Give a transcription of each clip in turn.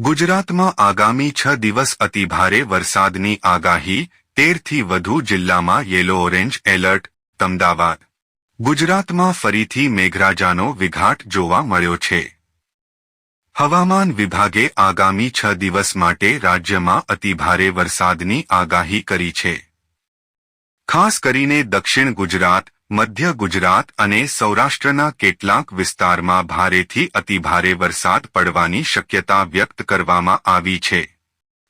ગુજરાતમાં આગામી છ દિવસ અતિભારે વરસાદની આગાહી, તેરથી વધુ જિલ્લામાં યેલો ઓરેન્જ એલર્ટ તમદાવાદ ગુજરાતમાં ફરીથી મેઘરાજાનો વિઘાટ જોવા મળ્યો છે. હવામાન વિભાગે આગામી છ દિવસ માટે રાજ્યમાં અતિભારે વરસાદની આગાહી કરી છે. ખાસ કરીને દક્ષિણ ગુજરાત મધ્ય ગુજરાત અને સૌરાષ્ટ્રના કેટલાક વિસ્તારમાં ભારેથી અતિભારે વરસાદ પડવાની શક્યતા વ્યક્ત કરવામાં આવી છે.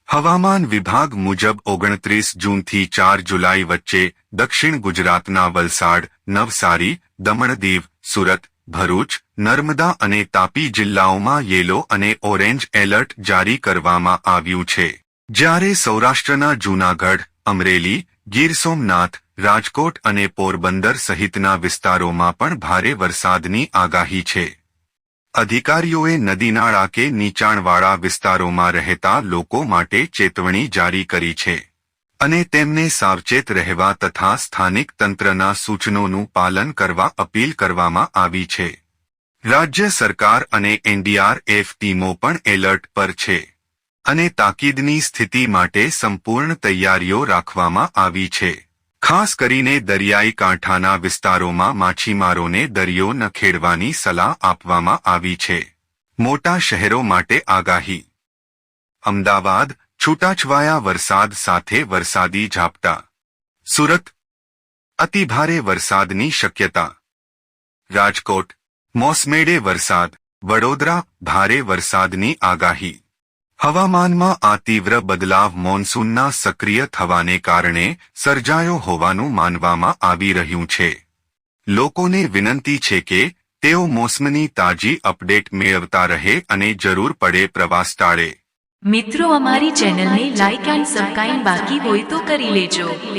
હવામાન વિભાગ મુજબ ઓગણત્રીસ જૂનથી ચાર જુલાઈ વચ્ચે દક્ષિણ ગુજરાતના વલસાડ, નવસારી, દમણદીવ, સુરત, ભરૂચ, નર્મદા અને તાપી જિલ્લાઓમાં યેલો અને ઓરેન્જ એલર્ટ જારી કરવામાં આવ્યું છે. જ્યારે સૌરાષ્ટ્રના જૂનાગઢ, અમરેલી, ગીર સોમનાથ રાજકોટ અને પોરબંદર સહિતના વિસ્તારોમાં પણ ભારે વરસાદની આગાહી છે. અધિકારીઓએ નદીનાળા કે નીચાણવાળા વિસ્તારોમાં રહેતા લોકો માટે ચેતવણી જારી કરી છે અને તેમને સાવચેત રહેવા તથા સ્થાનિક તંત્રના સૂચનોનું પાલન કરવા અપીલ કરવામાં આવી છે. રાજ્ય સરકાર અને એનડીઆરએફ ટીમો પણ એલર્ટ પર છે અને તાકીદની સ્થિતિ માટે સંપૂર્ણ તૈયારીઓ રાખવામાં આવી છે. ખાસ કરીને દરિયાઈ કાંઠાના વિસ્તારોમાં માછીમારોને દરિયો ન ખેડવાની સલાહ આપવામાં આવી છે. મોટા શહેરો માટે આગાહી. અમદાવાદ, છૂટાછવાયા વરસાદ સાથે વરસાદી ઝાપટા. સુરત. અતિભારે વરસાદની શક્યતા. રાજકોટ. મોસમેડે વરસાદ. વડોદરા, ભારે વરસાદની આગાહી. હવામાનમાં આ તીવ્ર બદલાવ મોન્સૂનના સક્રિય થવાને કારણે સર્જાયો હોવાનું માનવામાં આવી રહ્યું છે. લોકોને વિનંતી છે કે તેઓ મોસમની તાજી અપડેટ મેળવતા રહે અને જરૂર પડે પ્રવાસ ટાળે. મિત્રો, અમારી ચેનલને લાઇક એન્ડ સબસ્ક્રાઇબ બાકી હોય તો કરી લેજો.